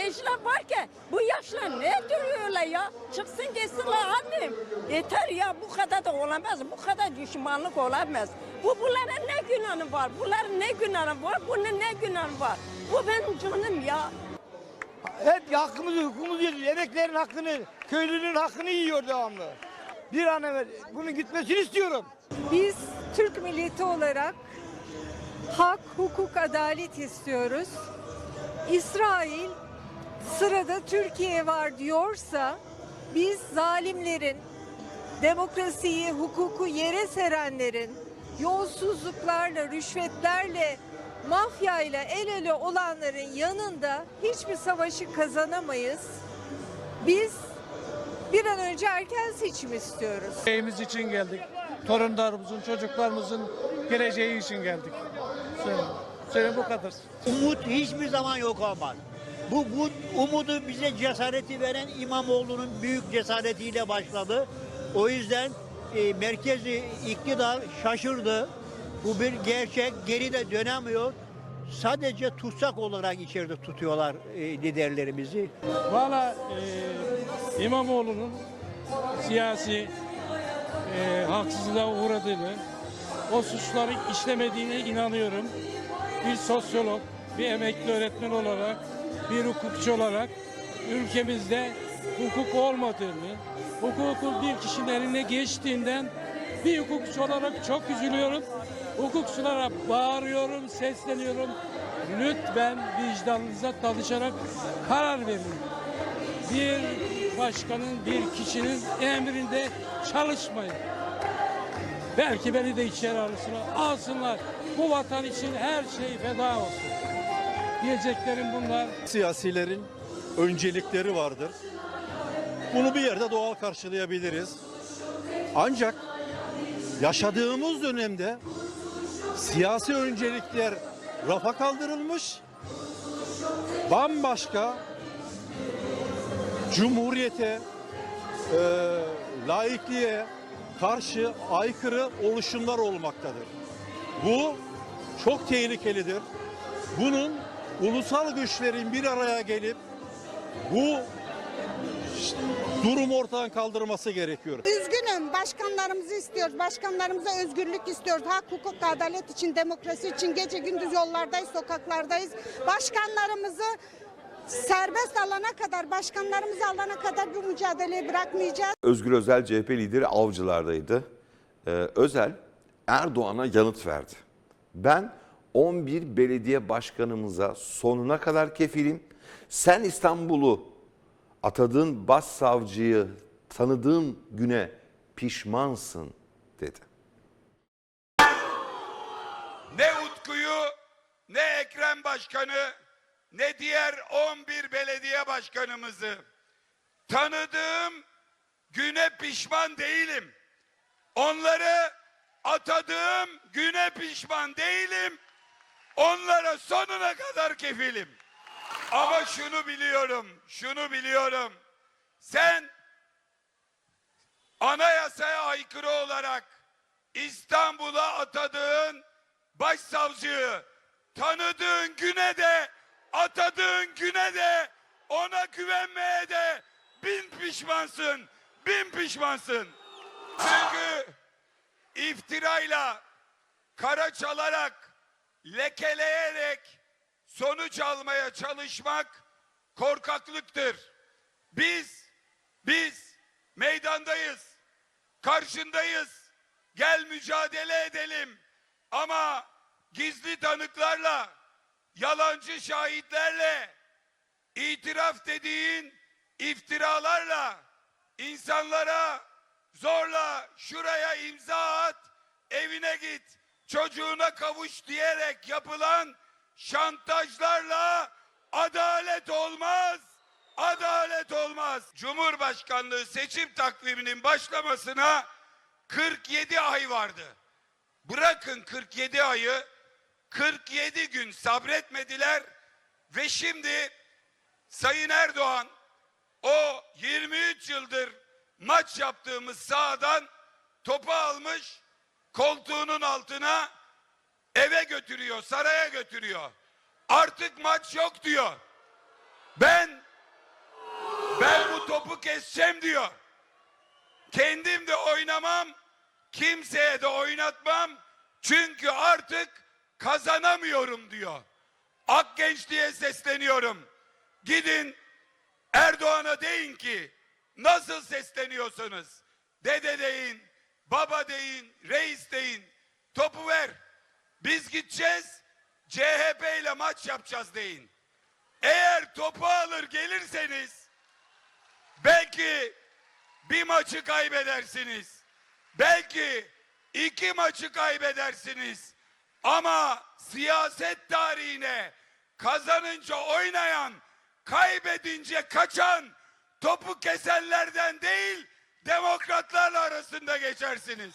gençler varken bu yaşlar ne duruyorlar ya? Çıksın geçsinler annem. Yeter ya bu kadar da olamaz. Bu kadar düşmanlık olamaz. Bu bunların ne günahı var? Bunların ne günahı var? Bunun ne günahı var? Bu benim canım ya. Hep hakkımızı, hukukumuzu yiyor. Emeklerin hakkını, köylünün hakkını yiyor devamlı. Bir an evvel bunun gitmesini istiyorum. Biz Türk milleti olarak hak, hukuk, adalet istiyoruz. İsrail sırada Türkiye var diyorsa biz zalimlerin, demokrasiyi, hukuku yere serenlerin, yolsuzluklarla, rüşvetlerle, mafyayla el ele olanların yanında hiçbir savaşı kazanamayız. Biz bir an önce erken seçim istiyoruz. Geleceğimiz için geldik. Torunlarımızın, çocuklarımızın geleceği için geldik. Söyle, söyle bu kadar. Umut hiçbir zaman yok olmaz. Bu, bu umudu bize cesareti veren İmamoğlu'nun büyük cesaretiyle başladı. O yüzden e, merkezi iktidar şaşırdı. Bu bir gerçek, geri de dönemiyor. Sadece tutsak olarak içeride tutuyorlar e, liderlerimizi. Valla e, İmamoğlu'nun siyasi e, haksızlığa uğradığını, o suçları işlemediğine inanıyorum. Bir sosyolog, bir emekli öğretmen olarak, bir hukukçu olarak ülkemizde hukuk olmadığını, hukukun bir kişinin eline geçtiğinden bir hukukçu olarak çok üzülüyorum. Hukukçulara bağırıyorum, sesleniyorum. Lütfen vicdanınıza çalışarak karar verin bir başkanın, bir kişinin emrinde çalışmayın. Belki beni de içeri alırsınlar, alsınlar. Bu vatan için her şey feda olsun. Diyeceklerim bunlar. siyasilerin öncelikleri vardır. Bunu bir yerde doğal karşılayabiliriz. Ancak yaşadığımız dönemde siyasi öncelikler rafa kaldırılmış. Bambaşka cumhuriyete, e, laikliğe karşı aykırı oluşumlar olmaktadır. Bu çok tehlikelidir. Bunun ulusal güçlerin bir araya gelip bu durum ortadan kaldırması gerekiyor. Üzgünüm. Başkanlarımızı istiyoruz. Başkanlarımıza özgürlük istiyoruz. Hak, hukuk, adalet için, demokrasi için gece gündüz yollardayız, sokaklardayız. Başkanlarımızı serbest alana kadar, başkanlarımızı alana kadar bu mücadeleyi bırakmayacağız. Özgür Özel CHP lideri avcılardaydı. Ee, Özel Erdoğan'a yanıt verdi. Ben 11 belediye başkanımıza sonuna kadar kefilim. Sen İstanbul'u atadığın başsavcıyı tanıdığın güne pişmansın dedi. ne Utku'yu, ne Ekrem Başkanı, ne diğer 11 belediye başkanımızı tanıdığım güne pişman değilim. Onları atadığım güne pişman değilim. Onlara sonuna kadar kefilim. Ama şunu biliyorum, şunu biliyorum. Sen anayasaya aykırı olarak İstanbul'a atadığın başsavcıyı tanıdığın güne de atadığın güne de ona güvenmeye de bin pişmansın, bin pişmansın. Çünkü iftirayla, kara çalarak, lekeleyerek sonuç almaya çalışmak korkaklıktır. Biz, biz meydandayız, karşındayız. Gel mücadele edelim. Ama gizli tanıklarla, yalancı şahitlerle, itiraf dediğin iftiralarla insanlara zorla şuraya imza at, evine git, çocuğuna kavuş diyerek yapılan şantajlarla adalet olmaz. Adalet olmaz. Cumhurbaşkanlığı seçim takviminin başlamasına 47 ay vardı. Bırakın 47 ayı 47 gün sabretmediler ve şimdi Sayın Erdoğan o 23 yıldır maç yaptığımız sahadan topu almış koltuğunun altına eve götürüyor, saraya götürüyor. Artık maç yok diyor. Ben Topu keseceğim diyor. Kendim de oynamam, kimseye de oynatmam. Çünkü artık kazanamıyorum diyor. Ak gençliğe sesleniyorum. Gidin Erdoğan'a deyin ki nasıl sesleniyorsunuz? Dede deyin, baba deyin, reis deyin. Topu ver. Biz gideceğiz. CHP ile maç yapacağız deyin. Eğer topu alır gelirseniz belki bir maçı kaybedersiniz. Belki iki maçı kaybedersiniz. Ama siyaset tarihine kazanınca oynayan, kaybedince kaçan, topu kesenlerden değil, demokratlarla arasında geçersiniz.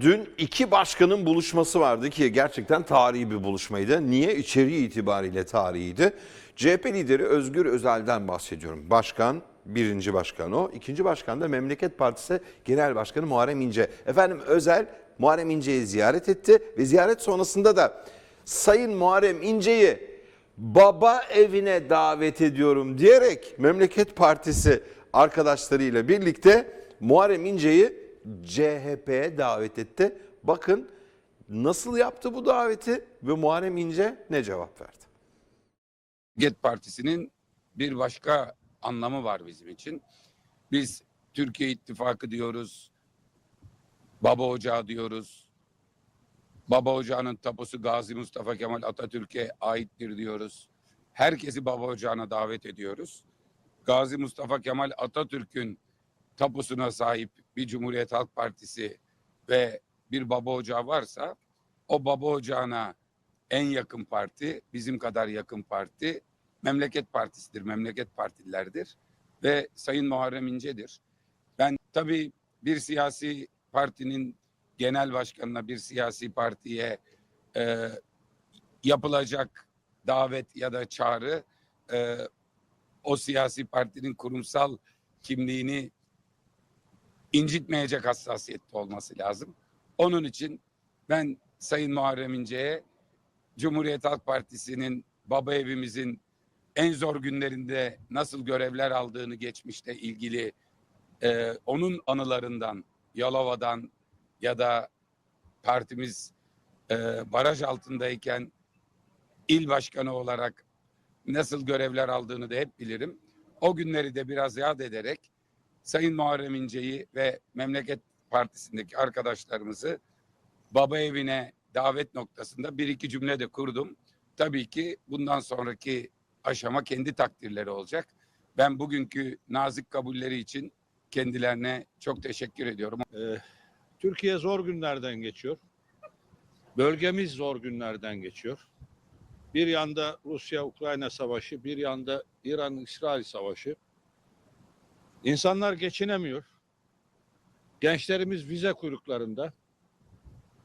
Dün iki başkanın buluşması vardı ki gerçekten tarihi bir buluşmaydı. Niye? İçeriği itibariyle tarihiydi. CHP lideri Özgür Özel'den bahsediyorum. Başkan, birinci başkan o. ikinci başkan da Memleket Partisi Genel Başkanı Muharrem İnce. Efendim Özel Muharrem İnce'yi ziyaret etti ve ziyaret sonrasında da Sayın Muharrem İnce'yi baba evine davet ediyorum diyerek Memleket Partisi arkadaşlarıyla birlikte Muharrem İnce'yi CHP'ye davet etti. Bakın nasıl yaptı bu daveti ve Muharrem İnce ne cevap verdi? Get Partisi'nin bir başka anlamı var bizim için. Biz Türkiye İttifakı diyoruz, Baba Ocağı diyoruz. Baba Ocağı'nın tapusu Gazi Mustafa Kemal Atatürk'e aittir diyoruz. Herkesi Baba Ocağı'na davet ediyoruz. Gazi Mustafa Kemal Atatürk'ün tapusuna sahip bir Cumhuriyet Halk Partisi ve bir Baba Ocağı varsa o Baba Ocağı'na en yakın parti, bizim kadar yakın parti Memleket Partisi'dir, Memleket Partililerdir ve Sayın Muharrem İnce'dir. Ben tabii bir siyasi partinin genel başkanına, bir siyasi partiye e, yapılacak davet ya da çağrı e, o siyasi partinin kurumsal kimliğini incitmeyecek hassasiyette olması lazım. Onun için ben Sayın Muharrem İnce'ye Cumhuriyet Halk Partisi'nin baba evimizin en zor günlerinde nasıl görevler aldığını geçmişte ilgili e, onun anılarından Yalova'dan ya da partimiz e, baraj altındayken il başkanı olarak nasıl görevler aldığını da hep bilirim. O günleri de biraz yad ederek Sayın Muharrem İnce'yi ve Memleket Partisi'ndeki arkadaşlarımızı baba evine davet noktasında bir iki cümle de kurdum. Tabii ki bundan sonraki aşama kendi takdirleri olacak. Ben bugünkü nazik kabulleri için kendilerine çok teşekkür ediyorum. Ee, Türkiye zor günlerden geçiyor. Bölgemiz zor günlerden geçiyor. Bir yanda Rusya-Ukrayna savaşı, bir yanda İran-İsrail savaşı. İnsanlar geçinemiyor. Gençlerimiz vize kuyruklarında.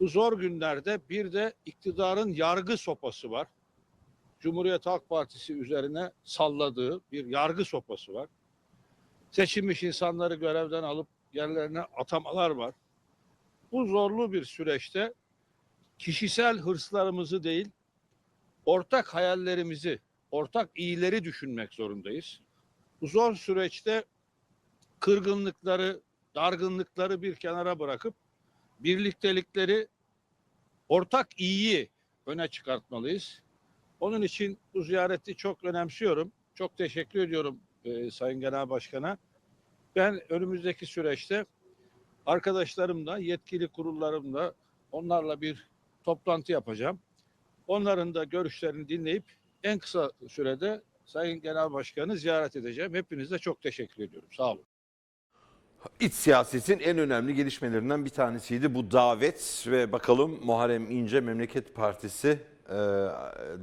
Bu zor günlerde bir de iktidarın yargı sopası var. Cumhuriyet Halk Partisi üzerine salladığı bir yargı sopası var. Seçilmiş insanları görevden alıp yerlerine atamalar var. Bu zorlu bir süreçte kişisel hırslarımızı değil, ortak hayallerimizi, ortak iyileri düşünmek zorundayız. Bu zor süreçte kırgınlıkları, dargınlıkları bir kenara bırakıp birliktelikleri, ortak iyiyi öne çıkartmalıyız. Onun için bu ziyareti çok önemsiyorum. Çok teşekkür ediyorum e, Sayın Genel Başkan'a. Ben önümüzdeki süreçte arkadaşlarımla, yetkili kurullarımla onlarla bir toplantı yapacağım. Onların da görüşlerini dinleyip en kısa sürede Sayın Genel Başkan'ı ziyaret edeceğim. Hepinize çok teşekkür ediyorum. Sağ olun. İç siyasetin en önemli gelişmelerinden bir tanesiydi bu davet ve bakalım Muharrem İnce Memleket Partisi e,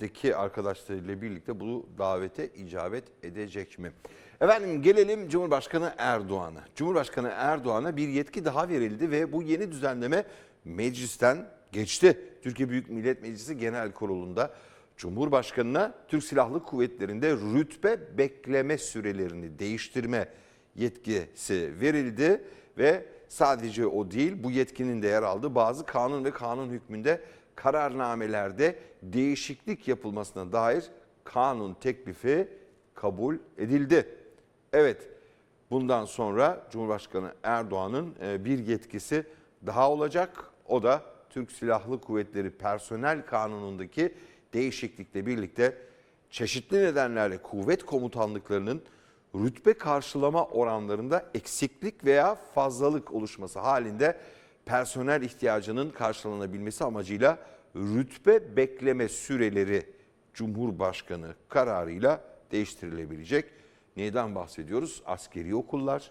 deki arkadaşlarıyla birlikte bu davete icabet edecek mi? Efendim gelelim Cumhurbaşkanı Erdoğan'a. Cumhurbaşkanı Erdoğan'a bir yetki daha verildi ve bu yeni düzenleme meclisten geçti. Türkiye Büyük Millet Meclisi Genel Kurulu'nda Cumhurbaşkanına Türk Silahlı Kuvvetleri'nde rütbe bekleme sürelerini değiştirme yetkisi verildi ve sadece o değil bu yetkinin de yer aldığı bazı kanun ve kanun hükmünde kararnamelerde değişiklik yapılmasına dair kanun teklifi kabul edildi. Evet, bundan sonra Cumhurbaşkanı Erdoğan'ın e, bir yetkisi daha olacak. O da Türk Silahlı Kuvvetleri Personel Kanunu'ndaki değişiklikle birlikte çeşitli nedenlerle kuvvet komutanlıklarının rütbe karşılama oranlarında eksiklik veya fazlalık oluşması halinde personel ihtiyacının karşılanabilmesi amacıyla rütbe bekleme süreleri Cumhurbaşkanı kararıyla değiştirilebilecek. Neyden bahsediyoruz? Askeri okullar,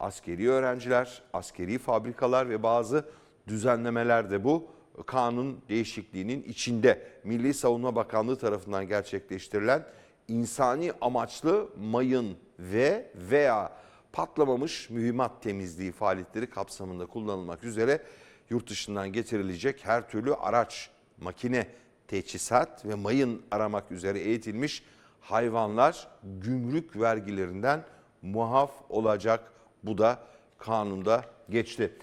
askeri öğrenciler, askeri fabrikalar ve bazı düzenlemeler de bu kanun değişikliğinin içinde. Milli Savunma Bakanlığı tarafından gerçekleştirilen insani amaçlı mayın ve veya patlamamış mühimmat temizliği faaliyetleri kapsamında kullanılmak üzere yurt dışından getirilecek her türlü araç, makine, teçhizat ve mayın aramak üzere eğitilmiş hayvanlar gümrük vergilerinden muaf olacak. Bu da kanunda geçti.